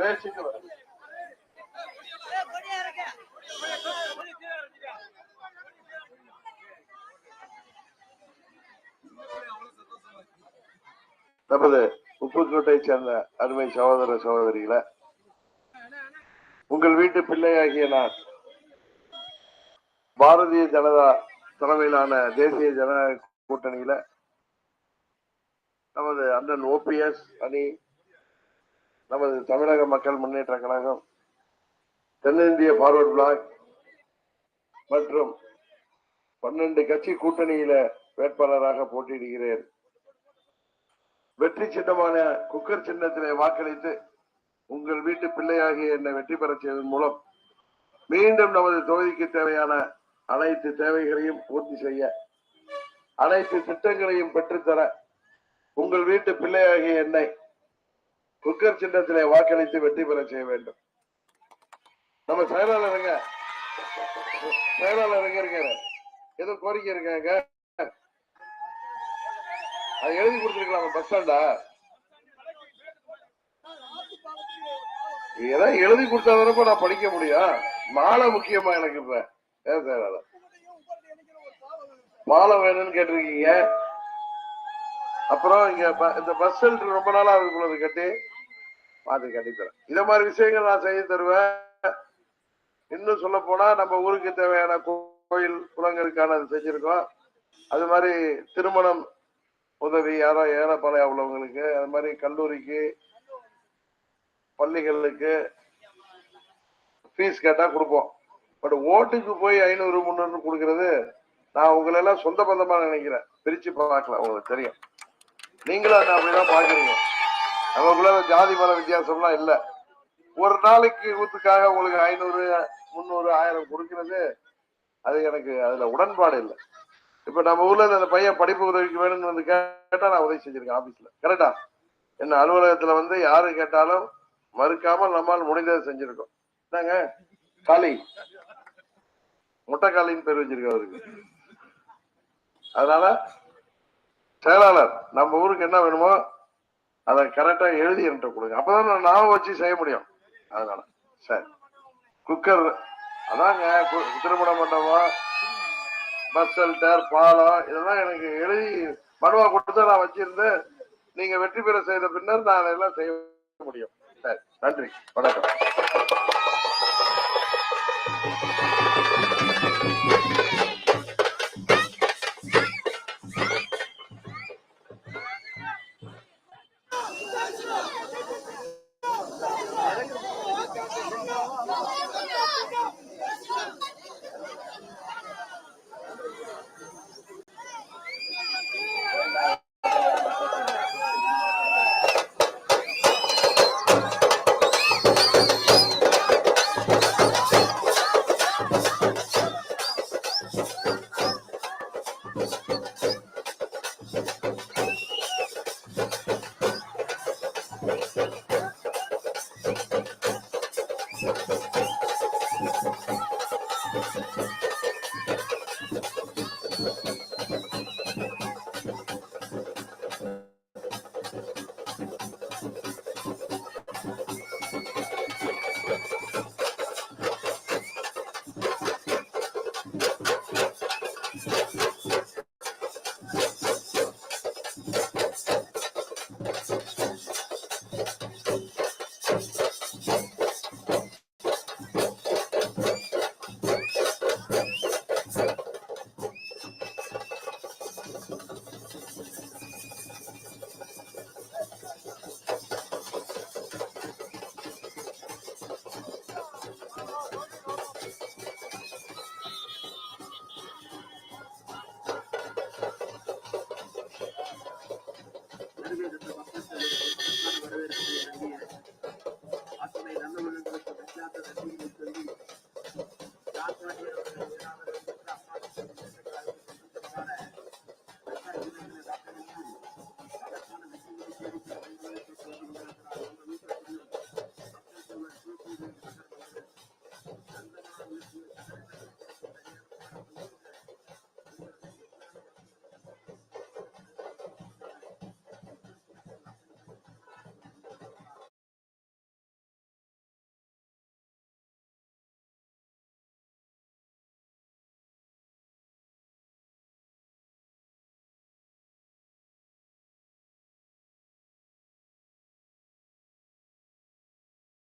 பேசிட்டு நமது உப்புக்கோட்டை சேர்ந்த அருமை சகோதர சகோதரிகளை உங்கள் வீட்டு பிள்ளையாகிய நான் பாரதிய ஜனதா தலைமையிலான தேசிய ஜனநாயக கூட்டணியில நமது அண்ணன் ஓபிஎஸ் அணி நமது தமிழக மக்கள் முன்னேற்ற கழகம் தென்னிந்திய பார்வர்ட் பிளாக் மற்றும் பன்னெண்டு கட்சி கூட்டணியில வேட்பாளராக போட்டியிடுகிறேன். வெற்றி சின்னமான குக்கர் சின்னத்திலே வாக்களித்து உங்கள் வீட்டு பிள்ளையாகிய என்னை வெற்றி பெற செய்வதன் மூலம் மீண்டும் நமது தொகுதிக்கு தேவையான அனைத்து தேவைகளையும் பூர்த்தி செய்ய அனைத்து திட்டங்களையும் பெற்றுத்தர உங்கள் வீட்டு பிள்ளையாகிய என்னை குக்கர் சின்னத்திலே வாக்களித்து வெற்றி பெற செய்ய வேண்டும். நம்ம செயலாளருங்க செயலாளருங்க இருக்காரு? ஏதோ கோரிக்கை இருக்காங்க. அது எழுதி கொடுத்துருக்கலாம்? பஸ் ஸ்டாண்டா? ஏதாவது எழுதி கொடுத்தாதானப்ப நான் படிக்க முடியும். மாலை முக்கியமா எனக்கு இப்ப. ஏன் செயலாளர்? மாலை வேணும்னு கேட்டிருக்கீங்க. அப்புறம் இங்க ப- இந்த பஸ் ஷெல்டர் ரொம்ப நாளா உள்ளது கட்டி. பார்த்து கட்டி தரேன். இந்த மாதிரி விஷயங்கள் நான் செய்ய தருவேன். இன்னும் சொல்ல போனா நம்ம ஊருக்கு தேவையான கோயில் குளங்களுக்கான அது செஞ்சிருக்கோம். அது மாதிரி திருமணம் உதவி யாரோ ஏழைப்பாளைய உள்ளவங்களுக்கு அது மாதிரி கல்லூரிக்கு பள்ளிகளுக்கு ஃபீஸ் கேட்டா கொடுப்போம். பட் ஓட்டுக்கு போய் ஐநூறு முந்நூறு கொடுக்கறது நான் உங்களை எல்லாம் சொந்த பந்தமா நினைக்கிறேன். பிரிச்சு பார்க்கலாம் உங்களுக்கு தெரியும். நீங்களும் அதை அப்படிதான் பாக்குறீங்க நமக்குள்ள ஜாதி மத வித்தியாசம்லாம் இல்ல. ஒரு நாளைக்கு ஊத்துக்காக உங்களுக்கு ஐநூறு முந்நூறு ஆயிரம் கொடுக்கறது அது எனக்கு அதுல உடன்பாடு இல்லை. இப்ப நம்ம ஊர்ல அந்த பையன் படிப்பு உதவிக்கு வேணும்னு வந்து கேட்டா நான் உதவி செஞ்சிருக்கேன் ஆபீஸ்ல கரெக்டா என்ன அலுவலகத்துல வந்து யாரு கேட்டாலும் மறுக்காமல் நம்மால் முடிந்ததை செஞ்சிருக்கோம். என்னங்க? காளி. முட்டை காளின்னு பேர் வச்சிருக்க அவருக்கு. அதனால செயலாளர் நம்ம ஊருக்கு என்ன வேணுமோ அதை கரெக்டா எழுதி என்கிட்ட கொடுங்க. அப்பதான் நான் ஞாபகம் வச்சு செய்ய முடியும். அதனால சரி. குக்கர் அதாங்க கு- திருமண மண்டபம் பஸ் ஷெல்டர் பாலம் இதெல்லாம் எனக்கு எழுதி மனுவா கொடுத்து நான் வச்சிருந்து நீங்க வெற்றி பெற செய்த பின்னர் நான் அதெல்லாம் செய்ய முடியும். சரி நன்றி. வணக்கம். Thank you.